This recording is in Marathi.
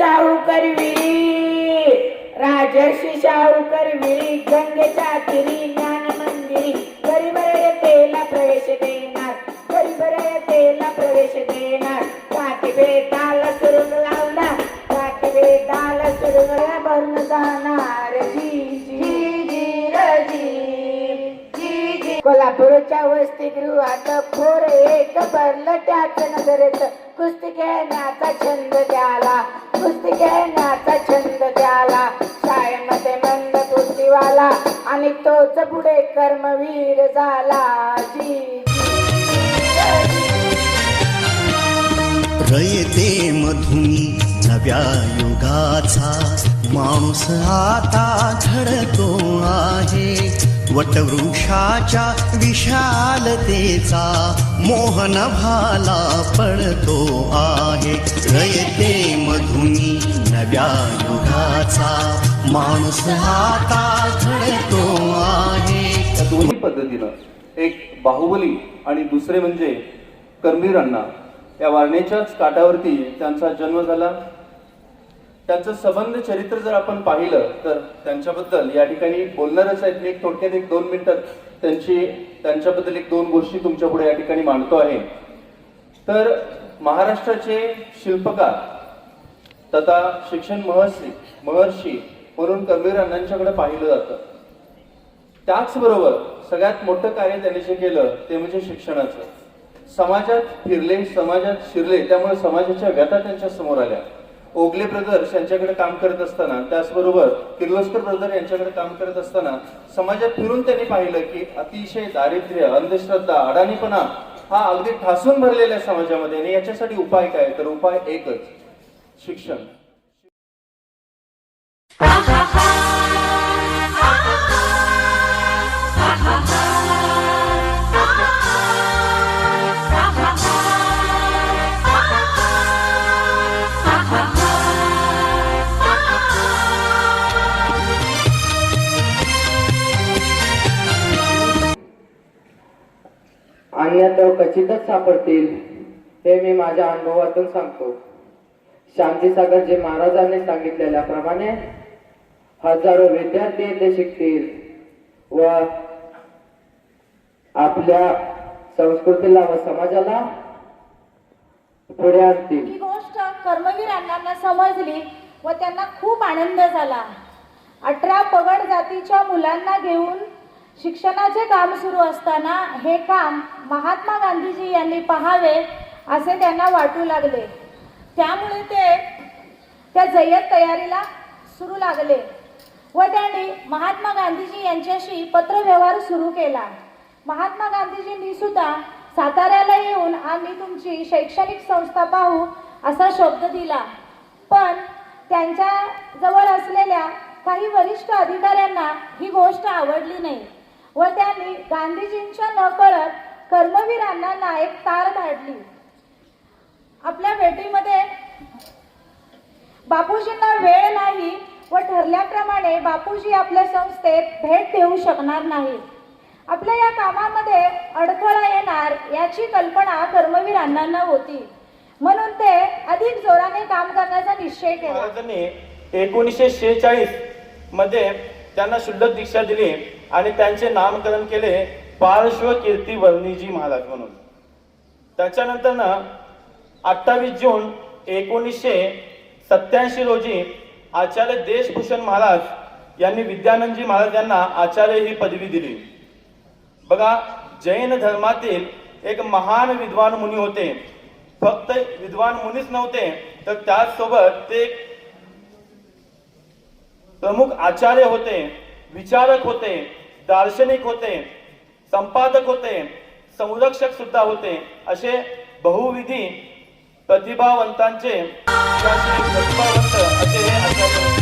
शाहू करविरी राजर्षी शाहू करविरी गंगेच्या तिरी ज्ञान मंदिरी गरीब तेला प्रवेश देणार गरीब तेला प्रवेश देणार. काठी बेताला सुरुंग लावला पाठीबे बेताला सुरुंगला भरून जाणार. जी जी जी रजी जी जी कोल्हापूरच्या वसतिगृहात फोर एक भरलं त्याच नजरेत कुस्ती खेळण्याचा छंद त्याला. कुस्ती खेळण्याचा छंद त्याला. शाळेमध्ये मंद कुस्तीवाला आणि तोच पुढे कर्मवीर झाला. जी जी, रयते मधुनी नव्या युगाचा. माणूस आता घडतो आहे. वटवृक्षाच्या विशालतेचा मोहन भाला पडतो आहे. रयते माणूस आता घडतो आहे. या दोन्ही पद्धतीनं एक बाहुबली आणि दुसरे म्हणजे कर्मीर अण्णा या वारणेच्याच काठावरती त्यांचा जन्म झाला. त्यांचं संबंध चरित्र जर आपण पाहिलं तर त्यांच्याबद्दल या ठिकाणी बोलणारच आहेत. मी एक थोडक्यात एक दोन मिनिटात त्यांची त्यांच्याबद्दल एक दोन गोष्टी तुमच्यापुढे या ठिकाणी मांडतो आहे. तर महाराष्ट्राचे शिल्पकार तथा शिक्षण महर्षी महर्षी म्हणून कर्मीर अण्णांच्याकडे पाहिलं जातं. त्याचबरोबर सगळ्यात मोठं कार्य त्यांनी जे केलं ते म्हणजे शिक्षणाचं. समाजात फिरले समाजात शिरले त्यामुळे समाजाच्या व्यथा त्यांच्यासमोर आल्या. ओगले ब्रदर्स यांच्याकडे काम करत असताना त्याचबरोबर किर्लोस्कर ब्रदर यांच्याकडे काम करत असताना समाजात फिरून त्यांनी पाहिलं की अतिशय दारिद्र्य अंधश्रद्धा अडाणीपणा हा अगदी ठासून भरलेला आहे समाजामध्ये आणि याच्यासाठी उपाय काय? तर उपाय एकच शिक्षण. अन्यथा खचितच सापडतील हे मी माझ्या अनुभवातून सांगतो. शांतीसागरजी महाराजांनी सांगितलेल्याप्रमाणे हजारो विद्यार्थी येथे शिकतील व आपल्या संस्कृतीला व समाजाला पुढे आणतील. ही गोष्ट कर्मवीर अण्णांना समजली व त्यांना खूप आनंद झाला. अठरा पगड जातीच्या मुलांना घेऊन शिक्षणाचे काम सुरू असताना हे काम महात्मा गांधीजी यांनी पाहावे असे त्यांना वाटू लागले. त्यामुळे ते त्या जय्यत तयारीला सुरू लागले व त्यांनी महात्मा गांधीजी यांच्याशी पत्रव्यवहार सुरू केला. महात्मा गांधीजींनी सुद्धा साताऱ्याला येऊन आम्ही तुमची शैक्षणिक संस्था पाहू असा शब्द दिला. पण त्यांच्या जवळ असलेल्या काही वरिष्ठ अधिकाऱ्यांना ही गोष्ट आवडली नाही. व त्यांनी गांधीजींच्या नकळत कर्मवीर अण्णांना एक तार धाडली. आपल्या भेटीमध्ये बापूजींना वेळ नाही व ठरल्याप्रमाणे बापूजी आपल्या संस्थेत भेट देऊ शकणार नाही. आपल्या या कामामध्ये अडथळा येणार याची कल्पना कर्मवीर अण्णांना होती म्हणून ते अधिक जोराने काम करण्याचा निश्चय केला. एकोणीसशे शेहेचाळीसमध्ये त्यांना शुल्लक दीक्षा दिली. आणि त्यांचे नामकरण केले पार्श्व कीर्ती वर्णीजी महाराज म्हणून. त्याच्यानंतर ना अठ्ठावीस जून एकोणीसशे सत्याऐंशी रोजी आचार्य देशभूषण महाराज यांनी विद्यानंदजी महाराज यांना आचार्य ही पदवी दिली. बघा जैन धर्मातील एक महान विद्वान मुनी होते. फक्त विद्वान मुनीच नव्हते तर त्याचसोबत ते प्रमुख आचार्य होते विचारक होते. दार्शनिक होते संपादक होते संरक्षक सुद्धा होते असे बहुविधी प्रतिभावंतांचे प्रतिभावंत असे हे आचार्य